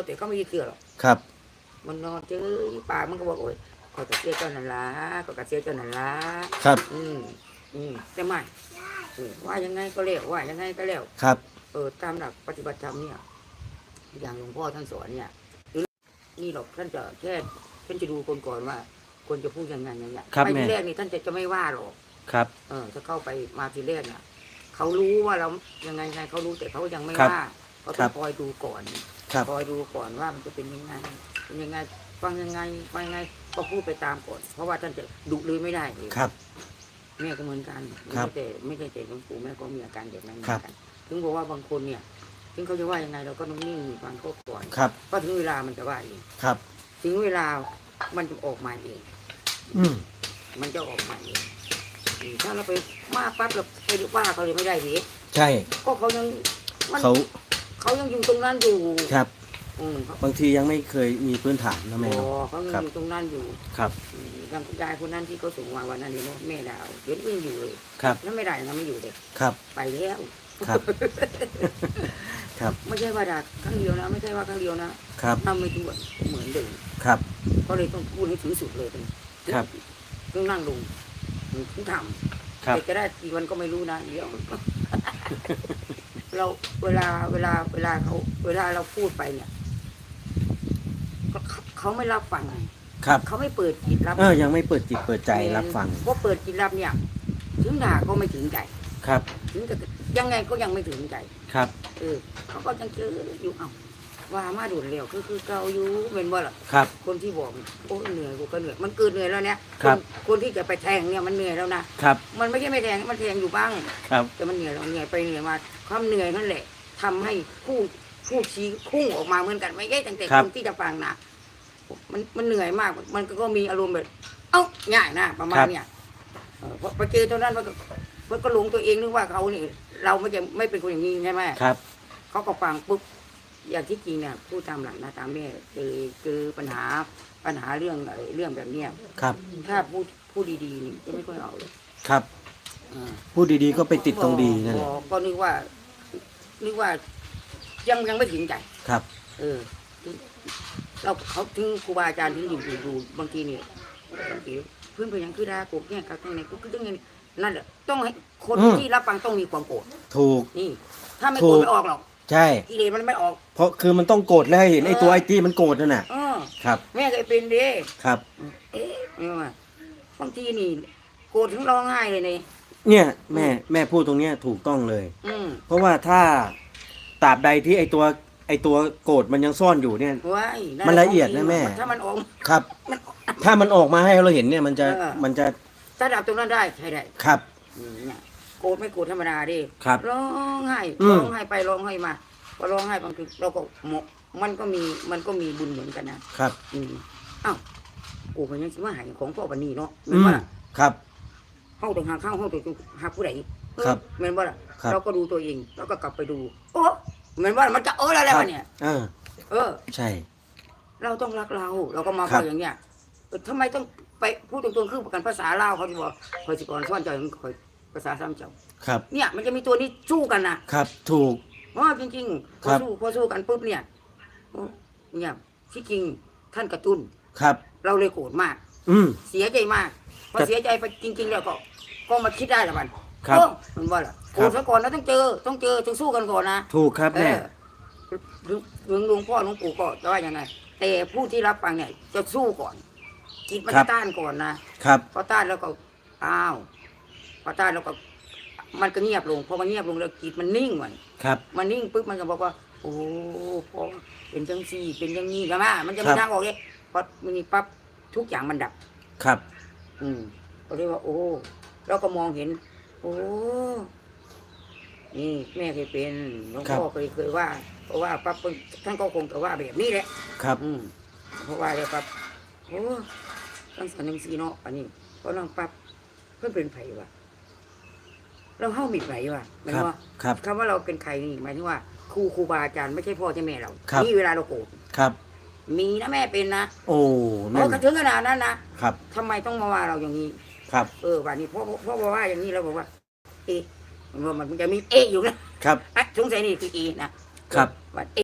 แล้วแต่ก็ไม่ได้เชื่อหรอกครับ มันนอนเจออีป่ามันก็บอกโอ้ยขอยกระเสียเจ้านันละขอยกระเสียเจ้านันละครับ อืมอืมแต่ไม่เออว่ายังไงก็แล้วว่ายังไงก็แล้วครับ เออตามหลักปฏิบัติธรรมเนี่ย อย่างหลวงพ่อท่านสอนเนี่ยหรือนี่หรอกท่านจะแค่ท่านจะดูคนก่อนว่าควรจะพูดยังไงอย่างเงี้ยครับไปแม่ ที่แรกนี่ท่านจะจะไม่ว่าหรอก ครับ เออถ้าเข้าไปมาทีแรกน่ะเขารู้ว่าเรายังไงไงเขารู้แต่เขายังไม่ครับว่าเขาครัต้อบงคอยดูก่อน ครับ คอยดูก่อนว่ามันจะเป็นยังไงเป็นยังไงฟังยังไงฟังยังไงก็พูดไปตามก่อน เพราะว่าท่านจะดุเลยไม่ได้เลยครับ แม่ก็เหมือนกันครับไม่ใช่แต่ไม่ใช่แต่หลวงปู่แม่ก็มีอาการแบบนั้นเหมืครัอบนกันถึงบอกว่าบางคนเนี่ยถึงเขาจะว่ายังไงเราก็ต้องนิ่งฟังเขาก่อนครับ ก็ถึงเวลามันจะว่าเองครับ ถึงเวลามันจะออกมาเอง อืม มันจะออกมาเองอืมถ้าเราไปมากปั๊บเราไปว่าเขาเลยไม่ได้ดิใช่ ก็เขายังมันเขา เขายังอยู่ตรงนั้นอยู่ครับ อืมเขาบางทียังไม่เคยมีพื้นฐานนะแม่อ๋เนาะอเขายังครับอยู่ตรงนั้นอยู่ครับอืมอย่างคุณยายคนนั้นที่เขาส่งมาวันนั้นเห็นไหมแม่ดาวเดี๋ยวนี้ยังอยู่เลยครับแล้วไม่ได้นะไม่อยู่เลยครับไปแล้วครับ ครับ ไม่ใช่ว่าด่าครั้งเดียวนะ ไม่ใช่ว่าครั้งเดียวนะครับ ทำไม่ถึงเหมือนเดิมครับ ก็เลยต้องพูดให้ถึงสุดเลยถึงครับ ต้องนั่งลงถึงทครับำแต่จะได้กี่วันก็ไม่รู้นะเดี๋ยว เราเวลาเวลาเวลาเขาเวลาเราพูดไปเนี่ยก็เขาเขาไม่รับฟังไงครับ เขาไม่เปิดจิตรับเออยังไม่เปิดจิตเปิดใจรับฟังเพราะเปิดจิตรับเนี่ย ถึงด่าก็ไม่ถึงใจครับ ถึงจะยังไงก็ยังไม่ถึงใจครับ เออเขาก็ยังเจออยู่เอ้า ว่ามาดูดเร็วคือคือเก่าอยู่เป็นว่าล่ะครับ คนที่บอกโอ้เหนื่อยกูก็เหนื่อยมันเกินเหนื่อยแล้วเนี่ยครับ นคนที่จะไปแทงเนี่ยมันเหนื่อยแล้วนะครับ มันไม่ใช่ไม่แทงมันแทงอยู่บ้าง ครับ แต่มันเหนื่อยเราเหนื่อยไปเหนื่อยมาความเหนื่อยนั่นแหละทำให้ผู้ผู้ชี้พุ่งออกมาเหมือนกันไม่ใช่ตั้งแต่ครับคนที่จะฟังนะมันมันเหนื่อยมาก มันก็มีอารมณ์แบบ เอ้าง่ายนะประมาณเนี่ยเออพอไปเจอตรงนั้นมันก็มันก็หลงตัวเองนึกว่าเขานี่เราไม่จะไม่เป็นคนอย่างนี้ใช่ไหมครับ เขาก็ฟังปุ๊บ อย่างที่จริงเนี่ยพูดตามหลักนะตามแม่เจอเจอปัญหาปัญหาเรื่องอะไรเรื่องแบบเนี้ยครับ ถ้าพูดพูดดีๆนี่จะไม่ค่อยเอาเลยครับอ่าพูดดีๆก็ไปติดตรงดีนั่นแหละบอกก็นึกว่านึกว่ายังยังไม่ถึงใจ ครับ เออเราเขาถึงครูบาอาจารย์ถึงอยู่อยู่อยู่บางทีเนี่ยบางทีเพื่อนไปยังคือดาโกรธเนี่ยกับตรงไหนกูคือต้องไงนั่นแหละต้องให้คนอืม ที่รับฟังต้องมีความโกรธถูก นี่ ถ้าไม่โกรธถูก ไม่ออกหรอก ใช่กิเลสมันไม่ออกเพราะคือมันต้องโกรธแล้วให้เห็นไอ้ตัวไอ้ที่มันโกรธนั่นน่ะเออครับ แม่เคยเป็นดิครับ เอ๊ะเนี่ยว่าบางทีนี่ โกรธถึงร้องไห้เลยนี่เนี่ยแม่แม่พูดตรงเนี้ยถูกต้องเลย อืมเพราะว่าถ้าตราบใดที่ไอตัวไอตัวโกรธมันยังซ่อนอยู่เนี่ย ว้ายมันละเอียดนะแม่ ถ้ามันออก ครับ ถ้ามันออกมาให้เราเห็นเนี่ยมันจะเออ มันจะถ้าดับตรงนั้นได้ใช่ได้ครับ อืมเนี่ย โกรธไม่โกรธธรรมดาดิครับ ร้องไห้อืม ร้องไห้ไปร้องไห้มาพอร้องไห้บางทีเราก็หมกมันก็มีมันก็มีบุญเหมือนกันนะครับ อืมอ้าวกูมันยังสิว่าใหายของพ่อปันนี้เนาะอืแม่นมว่าล่ะครับเข้าตรงหาเข้าเข้าตรงหาผู้ใดเออครับแม่นว่าล่ะครับ เราก็ดูตัวเองแล้วก็กลับไปดู โอ้แม่นว่ามันจะเออแล้วแล้วเนี่ย เออเออ ใช่ เราต้องรักเรา เราก็มาครัเข้าบอย่างเนี้ยเออทำไมต้องไปพูดตรงๆคือประกันภาษาลาวเขาจะบอกคอยสิกรซ่อนเจ้าคอย ภาษาซ้ำเจ้า ครับ เนี่ยมันจะมีตัวนี้สู้กันนะครับ ถูก เพราะว่าจริงๆพคอรับสู้พอสู้กันปุ๊บเนี่ยโอ้เนี่ยที่จริงท่านกระตุ้น ครับ เราเลยโกรธมาก อืม เสียใจมากพอครับเสียใจไปจริง ๆ แล้วก็ก็มาคิดได้ละมันครับโอ้มันว่าล่ะคโกรัรบธซะก่อนนะต้องเจอต้องเจอต้องสู้กันก่อนนะถูกครับเอแม่อหลวงหลวงหลวงพ่อหลวงปู่ก็จะว่ายังไงแต่ผู้ที่รับฟังเนี่ยจะสู้ก่อนจิตมันครัจะบต้านก่อนนะครับ พอต้านแล้วก็อ้าวพ อต้านแล้วก็ มันก็เงียบลงพอมันเงียบลงแล้วจิตมันนิ่งไว้ครับ มันนิ่งปุ๊บมันก็บอกว่า โอ้พอเป็นจังซี่เป็นจังนี้ใช่ไหมมันจะครัมีบทางออกเลยพอมันนี่ปั๊บทุกอย่างมันดับ ครับ อืมก็เรียกว่า โอ้เราก็มองเห็น โอ้นี่แม่เคยเป็นหลวงพ่อเคยเคยว่าเพราะว่าปั๊บเพิ่นท่านก็คงจะว่าแบบนี้แหละ ครับ อืมเพราะว่าแล้วปั๊บโอ้ตั้งสันนิสีเนาะอันนี้เพราะนั่งปั๊บเพิ่นเป็นไผวะ เราเฮ้ามีไผวะหมายครัถึบงว่าครับคำว่าเราเป็นใครนี่หมายถึงว่าครูครูบาอาจารย์ไม่ใช่พ่อใช่แม่เราครับนี่เวลาเราโกรธครับ มีนะแม่เป็นนะโอ้เพนั่นราะถึงขนาดนั้นนะครับทำไมต้องมาว่าเราอย่างนี้ครับ เออวันนี้พ่อพ่อบอกว่าอย่างนี้เราบอกว่าเอะมันว่ามันจะมีเอะอยู่นะครับอะสงสัยนี่คือเอนะครับวันเอ